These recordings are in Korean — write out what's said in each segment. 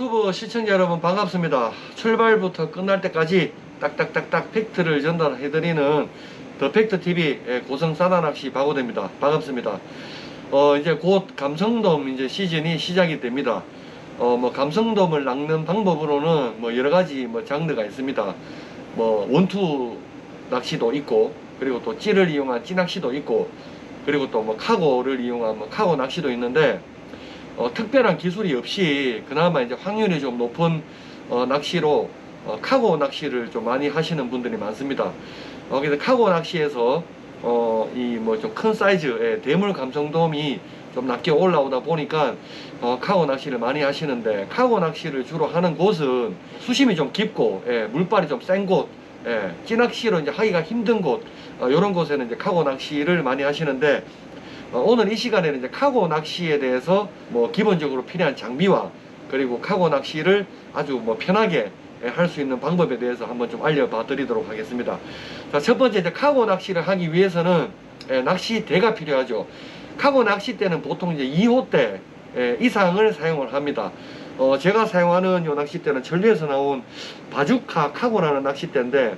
유튜브 시청자 여러분 반갑습니다. 출발부터 끝날 때까지 딱딱딱딱 팩트를 전달해드리는 더 팩트 TV 고성 사다낚시 박오대입니다. 반갑습니다. 어 이제 곧 감성돔 이제 시즌이 시작이 됩니다. 어 뭐 감성돔을 낚는 방법으로는 뭐 여러 가지 뭐 장르가 있습니다. 뭐 원투 낚시도 있고 그리고 또 찌를 이용한 찌낚시도 있고 그리고 또 뭐 카고를 이용한 뭐 카고 낚시도 있는데 어, 특별한 기술이 없이 그나마 이제 확률이 좀 높은 어, 낚시로 어, 카고 낚시를 좀 많이 하시는 분들이 많습니다. 어, 그래서 카고 낚시에서 어, 이 뭐 좀 큰 사이즈의 대물 감성돔이 좀 낮게 올라오다 보니까 어, 카고 낚시를 많이 하시는데 카고 낚시를 주로 하는 곳은 수심이 좀 깊고 예, 물발이 좀 센 곳, 예, 찌낚시로 이제 하기가 힘든 곳 어, 이런 곳에는 이제 카고 낚시를 많이 하시는데 어, 오늘 이 시간에는 이제 카고 낚시에 대해서 뭐 기본적으로 필요한 장비와 그리고 카고 낚시를 아주 뭐 편하게 할 수 있는 방법에 대해서 한번 좀 알려봐 드리도록 하겠습니다. 자, 첫 번째 이제 카고 낚시를 하기 위해서는 예, 낚시대가 필요하죠. 카고 낚시대는 보통 이제 2호대 예, 이상을 사용을 합니다. 어, 제가 사용하는 요 낚싯대는 전류에서 나온 바주카 카고라는 낚싯대인데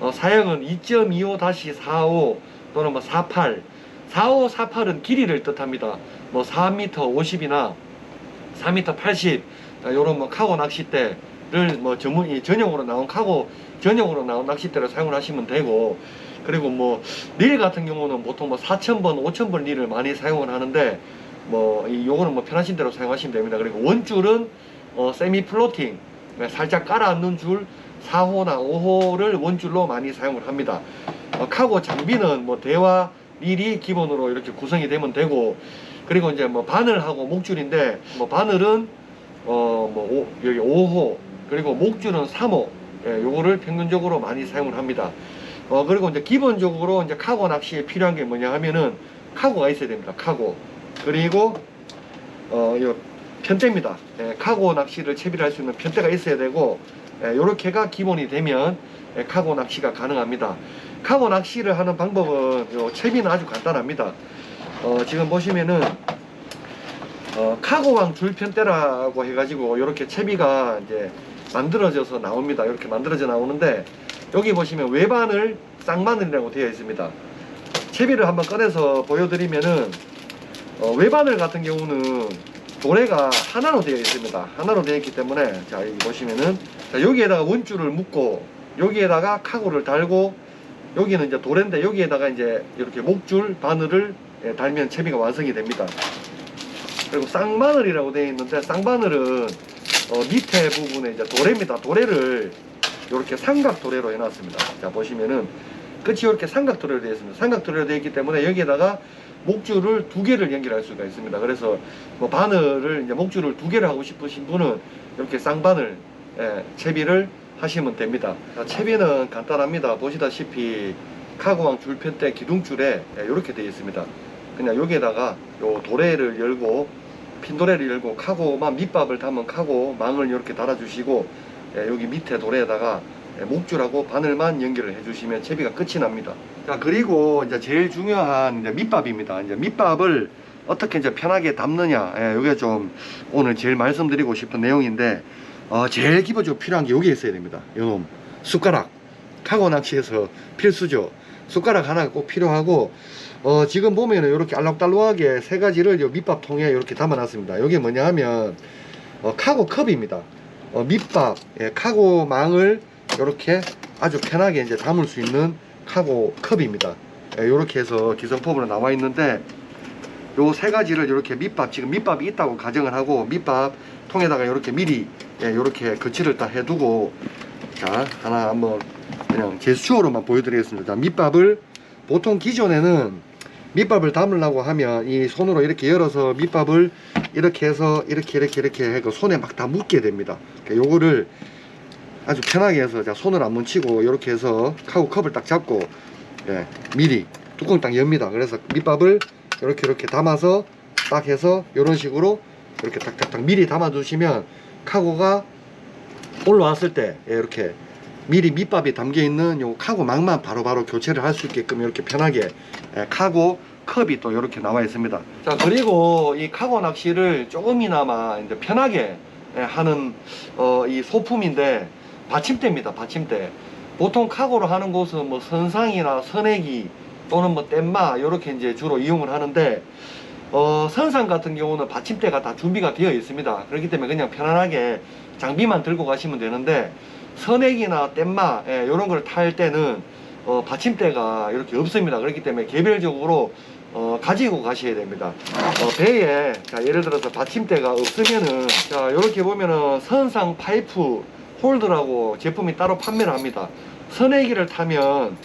어, 사용은 2.25-45 또는 뭐 48 45, 48은 길이를 뜻합니다. 뭐 4m 50이나 4m 80 이런 뭐 카고 낚싯대를 뭐 전문 이 전용으로 나온 카고 전용으로 나온 낚싯대를 사용을 하시면 되고 그리고 뭐 릴 같은 경우는 보통 뭐 4,000번, 5,000번 릴을 많이 사용을 하는데 뭐 이 요거는 뭐 편하신 대로 사용하시면 됩니다. 그리고 원줄은 어 세미 플로팅 살짝 깔아 앉는 줄 4호나 5호를 원줄로 많이 사용을 합니다. 어, 카고 장비는 뭐 대화 릴이 기본으로 이렇게 구성이 되면 되고 그리고 이제 뭐 바늘하고 목줄인데 뭐 바늘은 어뭐 여기 5호 그리고 목줄은 3호 예, 요거를 평균적으로 많이 사용을 합니다. 어 그리고 이제 기본적으로 이제 카고 낚시에 필요한 게 뭐냐 하면은 카고가 있어야 됩니다. 카고 그리고 어요 편대입니다. 예, 카고 낚시를 채비를 할수 있는 편대가 있어야 되고 예, 요렇게가 기본이 되면 예, 카고 낚시가 가능합니다. 카고 낚시를 하는 방법은 요 채비는 아주 간단합니다. 어, 지금 보시면은 어, 카고왕 줄편대라고 해가지고 이렇게 채비가 이제 만들어져서 나옵니다. 이렇게 만들어져 나오는데 여기 보시면 외바늘 쌍바늘이라고 되어 있습니다. 채비를 한번 꺼내서 보여드리면은 어, 외바늘 같은 경우는 도래가 하나로 되어 있습니다. 하나로 되어 있기 때문에 자 여기 보시면은 자, 여기에다가 원줄을 묶고 여기에다가 카고를 달고 여기는 이제 도래인데 여기에다가 이제 이렇게 목줄 바늘을 예, 달면 채비가 완성이 됩니다. 그리고 쌍바늘이라고 되어 있는데 쌍바늘은 어, 밑에 부분에 이제 도래입니다. 도래를 이렇게 삼각 도래로 해놨습니다. 자 보시면은 끝이 이렇게 삼각 도래로 되어 있습니다. 삼각 도래로 되어 있기 때문에 여기에다가 목줄을 두 개를 연결할 수가 있습니다. 그래서 뭐 바늘을 이제 목줄을 두 개를 하고 싶으신 분은 이렇게 쌍바늘 예, 채비를 하시면 됩니다. 자, 채비는 간단합니다. 보시다시피 카고왕 줄편대 기둥줄에 예, 이렇게 되어 있습니다. 그냥 여기에다가 요 도래를 열고 핀도래를 열고 카고만 밑밥을 담은 카고 망을 이렇게 달아주시고 예, 여기 밑에 도래에다가 예, 목줄하고 바늘만 연결을 해주시면 채비가 끝이 납니다. 자 그리고 이제 제일 중요한 이제 밑밥입니다. 이제 밑밥을 어떻게 이제 편하게 담느냐, 예, 이게 좀 오늘 제일 말씀드리고 싶은 내용인데 어, 제일 기본적으로 필요한 게 여기 있어야 됩니다. 요놈 숟가락 카고 낚시에서 필수죠. 숟가락 하나 꼭 필요하고 어, 지금 보면은 이렇게 알록달록하게 세 가지를 요 밑밥 통에 이렇게 담아놨습니다. 이게 뭐냐 하면 어, 카고 컵입니다. 어, 밑밥, 예, 카고 망을 이렇게 아주 편하게 이제 담을 수 있는 카고 컵입니다. 이렇게 해서 기성품으로 나와 있는데 요 세 가지를 이렇게 밑밥 지금 밑밥이 있다고 가정을 하고 밑밥 통에다가 이렇게 미리 예, 이렇게 거치를 다 해두고 자 하나 한번 그냥 제스처로만 보여드리겠습니다. 자, 밑밥을 보통 기존에는 밑밥을 담으려고 하면 이 손으로 이렇게 열어서 밑밥을 이렇게 해서 이렇게 이렇게 이렇게 해서 손에 막다 묻게 됩니다. 그러니까 요거를 아주 편하게 해서 자 손을 안 묻히고 이렇게 해서 카고 컵을 딱 잡고 예, 미리 뚜껑 딱 엽니다. 그래서 밑밥을 이렇게 이렇게 담아서 딱 해서 이런 식으로 이렇게 딱딱딱 미리 담아 두시면 카고가 올라왔을 때 예, 이렇게 미리 밑밥이 담겨 있는 요 카고 망만 바로바로 교체를 할 수 있게끔 이렇게 편하게 예, 카고 컵이 또 이렇게 나와 있습니다. 자 그리고 이 카고 낚시를 조금이나마 이제 편하게 예, 하는 어, 이 소품인데 받침대입니다. 받침대. 보통 카고로 하는 곳은 뭐 선상이나 선액이 또는 뭐 땜마 이렇게 이제 주로 이용을 하는데 어, 선상 같은 경우는 받침대가 다 준비가 되어 있습니다. 그렇기 때문에 그냥 편안하게 장비만 들고 가시면 되는데 선액이나 땜마 예, 이런 걸 탈 때는 어, 받침대가 이렇게 없습니다. 그렇기 때문에 개별적으로 어, 가지고 가셔야 됩니다. 어, 배에 자, 예를 들어서 받침대가 없으면은 자 이렇게 보면은 선상 파이프 홀더라고 제품이 따로 판매를 합니다. 선애기를 타면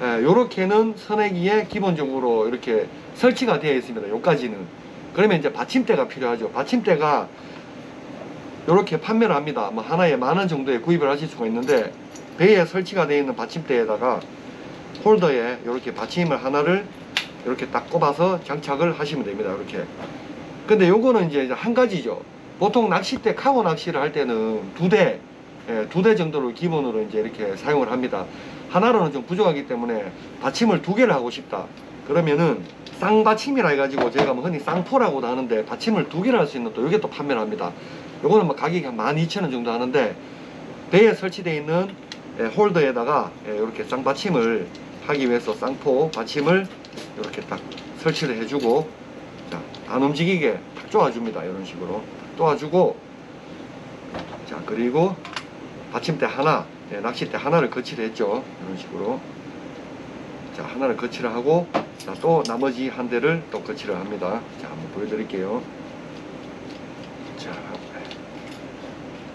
이렇게는 선애기에 기본적으로 이렇게 설치가 되어 있습니다. 여기까지는 그러면 이제 받침대가 필요하죠. 받침대가 이렇게 판매를 합니다. 뭐 하나에 만 원 정도에 구입을 하실 수가 있는데 배에 설치가 되어 있는 받침대에다가 홀더에 이렇게 받침을 하나를 이렇게 딱 꼽아서 장착을 하시면 됩니다. 이렇게. 근데 요거는 이제 한 가지죠. 보통 낚싯대 카고 낚시를 할 때는 두 대, 예, 두대 정도를 기본으로 이제 이렇게 사용을 합니다. 하나로는 좀 부족하기 때문에 받침을 두 개를 하고 싶다. 그러면은 쌍받침이라 해가지고 제가 뭐 흔히 쌍포라고도 하는데 받침을 두 개를 할 수 있는 또 이게 또 판매를 합니다. 요거는 뭐 가격이 한 12,000원 정도 하는데 배에 설치되어 있는 예, 홀더에다가 예, 이렇게 쌍받침을 하기 위해서 쌍포 받침을 이렇게 딱 설치를 해주고 자, 안 움직이게 탁 조아줍니다. 이런 식으로 도와주고 자 그리고 받침대 하나 예, 낚싯대 하나를 거치를 했죠. 이런 식으로 자 하나를 거치를 하고 자, 또 나머지 한 대를 또 거치를 합니다. 자 한번 보여드릴게요. 자,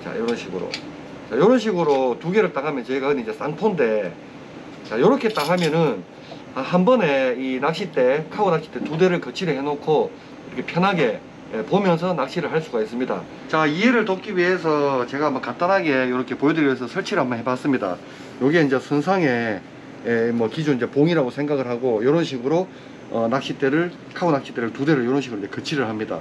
자 이런 식으로 자 이런 식으로 두 개를 딱 하면 저희가 이제 쌍포인데 자 이렇게 딱 하면은 아, 한 번에 이 낚싯대 카고 낚싯대 두 대를 거치를 해놓고 이렇게 편하게 예, 보면서 낚시를 할 수가 있습니다. 자 이해를 돕기 위해서 제가 한번 간단하게 이렇게 보여드리기 위해서 설치를 한번 해봤습니다. 요게 이제 선상에 예, 뭐 기존 이제 봉이라고 생각을 하고 이런 식으로 어, 낚싯대를 카고 낚싯대를 두 대를 이런 식으로 이제 거치를 합니다.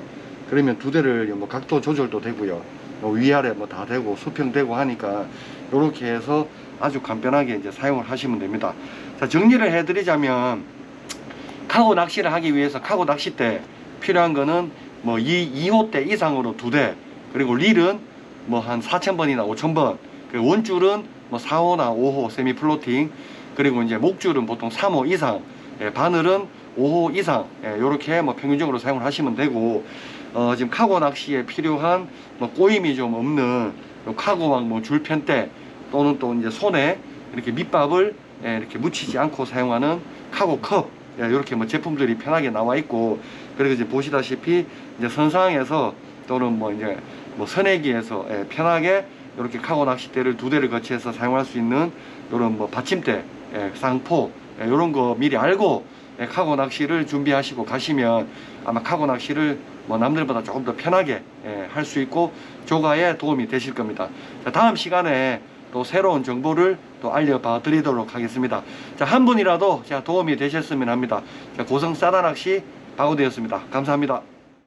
그러면 두 대를 뭐 각도 조절도 되고요. 뭐 위아래 뭐 다 되고 수평되고 하니까 이렇게 해서 아주 간편하게 이제 사용을 하시면 됩니다. 자 정리를 해드리자면 카고 낚시를 하기 위해서 카고 낚싯대 필요한 거는 뭐 2, 2호대 이상으로 두 대 그리고 릴은 뭐 한 4,000번이나 5,000번 그 원줄은 뭐 4호나 5호 세미 플로팅 그리고 이제 목줄은 보통 3호 이상 예, 바늘은 5호 이상 이렇게 뭐 평균적으로 사용을 하시면 되고 어, 지금 카고 낚시에 필요한 뭐 꼬임이 좀 없는 요 카고왕 뭐 줄편대 또는 또 이제 손에 이렇게 밑밥을 예, 이렇게 묻히지 않고 사용하는 카고 컵 예, 이렇게 뭐 제품들이 편하게 나와 있고 그리고 이제 보시다시피 이제 선상에서 또는 뭐 이제 뭐 선애기에서 예, 편하게 이렇게 카고 낚싯대를 두 대를 거치해서 사용할 수 있는 이런 뭐 받침대, 예, 쌍포 예, 이런 거 미리 알고 예, 카고 낚시를 준비하시고 가시면 아마 카고 낚시를 뭐 남들보다 조금 더 편하게 예, 할 수 있고 조가에 도움이 되실 겁니다. 자, 다음 시간에 또 새로운 정보를 또 알려봐 드리도록 하겠습니다. 자, 한 분이라도 자, 도움이 되셨으면 합니다. 자, 고성 싸다낚시 바고되었습니다. 감사합니다.